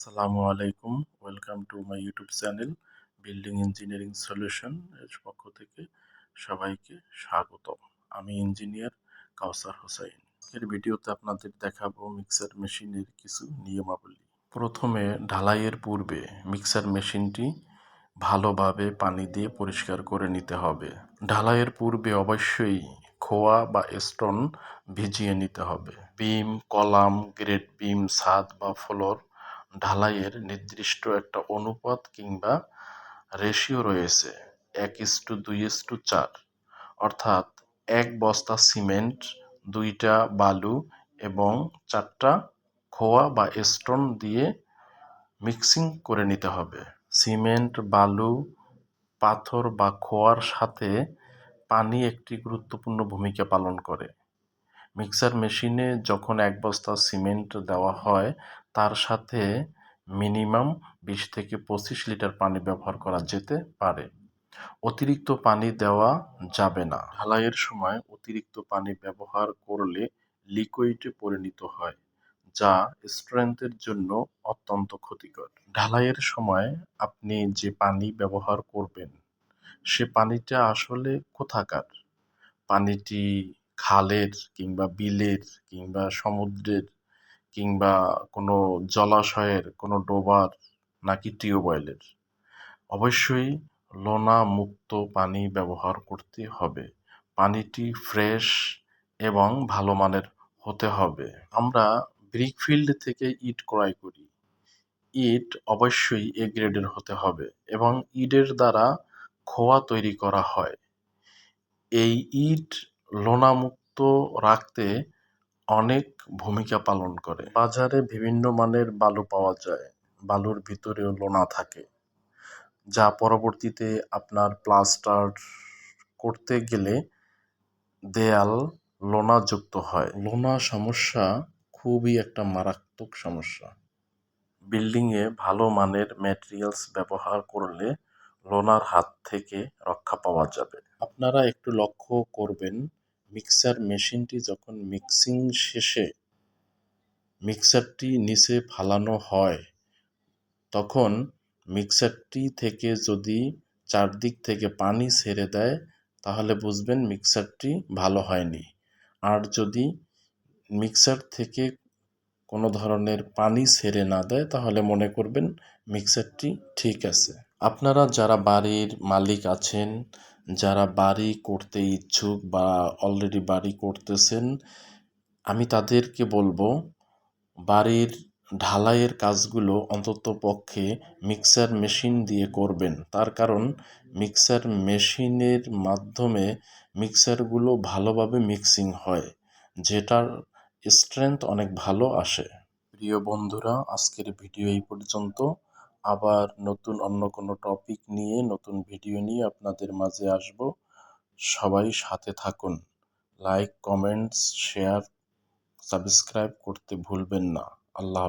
আসসালামু আলাইকুম। Welcome to my YouTube channel building engineering solution এর পক্ষ থেকে সবাইকে স্বাগত আমি ইঞ্জিনিয়ার কাউসার হোসাইন। এর ভিডিওতে আপনাদের দেখাবো মিক্সার মেশিনের কিছু নিয়মাবলী। প্রথমে ঢালাইয়ের পূর্বে মিক্সার মেশিনটি ভালোভাবে পানি দিয়ে পরিষ্কার করে নিতে হবে। ঢালাইয়ের পূর্বে অবশ্যই খোয়া বা স্টোন ভিজিয়ে নিতে হবে। বিম কলাম গ্রেড বিম ছাদ বা ফ্লোর ঢালাইয়ের নির্দিষ্ট একটা অনুপাত কিংবা রেশিও রয়েছে, এক ইস্টু দুই ইস্টু চার। অর্থাৎ এক বস্তা সিমেন্ট, দুইটা বালু এবং চারটা খোয়া বা স্টোন দিয়ে মিক্সিং করে নিতে হবে। সিমেন্ট, বালু, পাথর বা খোয়ার সাথে পানি একটি গুরুত্বপূর্ণ ভূমিকা পালন করে। মিক্সার মেশিনে যখন এক বস্তা সিমেন্ট দেওয়া হয়, তার সাথে মিনিমাম বিশ থেকে পঁচিশ লিটার পানি ব্যবহার করা যেতে পারে। অতিরিক্ত পানি দেওয়া যাবে না। ঢালাইয়ের সময় অতিরিক্ত পানি ব্যবহার করলে লিকুইডে পরিণত হয়, যা স্ট্রেংথের জন্য অত্যন্ত ক্ষতিকর। ঢালাইয়ের সময় আপনি যে পানি ব্যবহার করবেন, সে পানিটা আসলে কোথাকার? পানিটি খালের কিংবা বিলের কিংবা সমুদ্রের কিংবা কোনো জলাশয়ের, কোনো ডোবার নাকি টিউবওয়েলের। অবশ্যই লোনা মুক্ত পানি ব্যবহার করতে হবে। পানিটি ফ্রেশ এবং ভালো মানের হতে হবে। আমরা ব্রিকফিল্ড থেকে ইট ক্রয় করি। ইট অবশ্যই এ গ্রেডের হতে হবে এবং ইটের দ্বারা খোয়া তৈরি করা হয়। এই ইট লোনামুক্ত রাখতে অনেক ভূমিকা পালন করে। বাজারে বিভিন্ন মানের বালু পাওয়া যায়, বালুর ভিতরেও লোনা থাকে, যা পরবর্তীতে আপনার প্লাস্টার করতে গেলে দেয়াল লোনাযুক্ত হয়। লোনা সমস্যা খুবই একটা মারাত্মক সমস্যা। বিল্ডিংয়ে ভালো মানের ম্যাটেরিয়ালস ব্যবহার করলে লোনার হাত থেকে রক্ষা পাওয়া যাবে। আপনারা একটু লক্ষ্য করবেন মিক্সার মেশিনটি যখন মিক্সিং শেষে মিক্সারটি নিচে ফালানো হয়, তখন মিক্সারটি থেকে যদি চারদিক থেকে পানি ছেড়ে দেয়, তাহলে বুঝবেন মিক্সারটি ভালো হয়নি। আর যদি মিক্সার থেকে কোনো ধরনের পানি ছেড়ে না দেয়, তাহলে মনে করবেন মিক্সারটি ঠিক আছে। আপনারা যারা বাড়ির মালিক আছেন যারা বাড়ি করতে ইচ্ছুক বা অলরেডি বাড়ি করতেছেন, আমি তাদেরকে বলব, বাড়ির ঢালাইয়ের কাজগুলো অন্তত পক্ষে মিক্সার মেশিন দিয়ে করবেন। তার কারণ মিক্সার মেশিনের মাধ্যমে মিক্সারগুলো ভালোভাবে মিক্সিং হয়, যেটার স্ট্রেংথ অনেক ভালো আসে। প্রিয় বন্ধুরা, আজকের ভিডিও এই পর্যন্ত। আবার নতুন অন্য কোনো টপিক নিয়ে, নতুন ভিডিও নিয়ে আপনাদের মাঝে আসব। সবাই সাথে থাকুন। লাইক কমেন্টস শেয়ার সাবস্ক্রাইব করতে ভুলবেন না। আল্লাহ